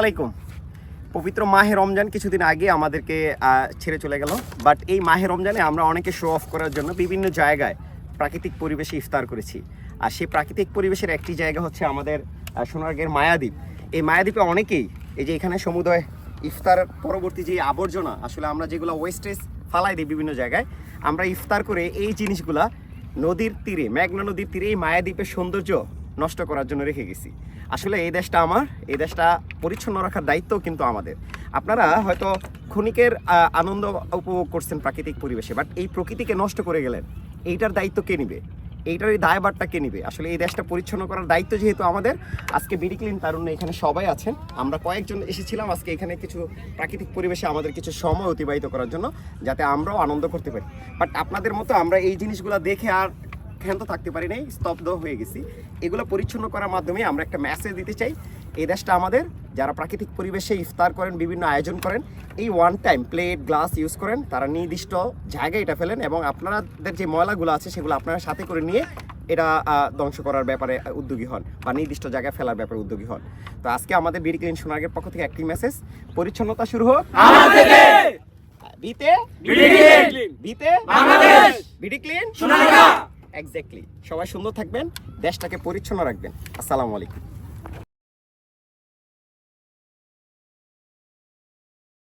আলাইকুম। পবিত্র মাহে রমজান কিছুদিন আগে আমাদেরকে ছেড়ে চলে গেল। বাট এই মাহে রমজানে আমরা অনেকে শো অফ করার জন্য বিভিন্ন জায়গায় প্রাকৃতিক পরিবেশে ইফতার করেছি। আর সেই প্রাকৃতিক পরিবেশের একটি জায়গা হচ্ছে আমাদের সোনারগের মায়াদ্বীপ। এই মায়াদ্বীপে অনেকেই এই যে এখানে সমুদয় ইফতার পরবর্তী যে আবর্জনা, আসলে আমরা যেগুলো ওয়েস্টেজ ফালাই দিই বিভিন্ন জায়গায়, আমরা ইফতার করে এই জিনিসগুলা নদীর তীরে, মেঘনা নদীর তীরে এই মায়াদ্বীপের সৌন্দর্য নষ্ট করার জন্য রেখে গেছি। আসলে এই দেশটা আমার, এই দেশটা পরিচ্ছন্ন রাখার দায়িত্ব কিন্তু আমাদের। আপনারা হয়তো ক্ষণিকের আনন্দ উপভোগ করছেন প্রাকৃতিক পরিবেশে, বাট এই প্রকৃতিকে নষ্ট করে গেলেন, এইটার দায়িত্ব কে নিবে? এইটার এই দায়ভারটা কে নিবে? আসলে এই দেশটা পরিচ্ছন্ন করার দায়িত্ব যেহেতু আমাদের, আজকে বিডি ক্লিন তারুণ্য এখানে সবাই আছেন। আমরা কয়েকজন এসেছিলাম আজকে এখানে কিছু প্রাকৃতিক পরিবেশে আমাদের কিছু সময় অতিবাহিত করার জন্য, যাতে আমরাও আনন্দ করতে পারি। বাট আপনাদের মতো আমরা এই জিনিসগুলো দেখে আর ক্ষান্ত থাকতে পারি নাই স্তব্ধ হয়ে গেছি। এগুলো পরিচ্ছন্ন করার মাধ্যমে আমরা একটা মেসেজ দিতে চাই। এই দেশটা আমাদের যারা প্রাকৃতিক পরিবেশে ইফতার করেন বিভিন্ন আয়োজন করেন এই one time plate glass use করেন তারা নির্দিষ্ট জায়গায় এটা ফেলেন এবং আপনাদের যে ময়লাগুলো আছে সেগুলো আপনারা সাথে করে নিয়ে এটা ধ্বংস করার ব্যাপারে উদ্যোগী হন বা নির্দিষ্ট জায়গায় ফেলার ব্যাপারে উদ্যোগী হন। তো আজকে আমাদের বিডি ক্লিন সোনার্গের পক্ষ থেকে একটি মেসেজ পরিচ্ছন্নতা শুরু হোক। বিতে? বিতে? Bangladesh! BD clean? Sonargaon! Exactly সবাই সুন্দর থাকবেন দেশটাকে পরিচ্ছন্ন রাখবেন। আসসালামু আলাইকুম।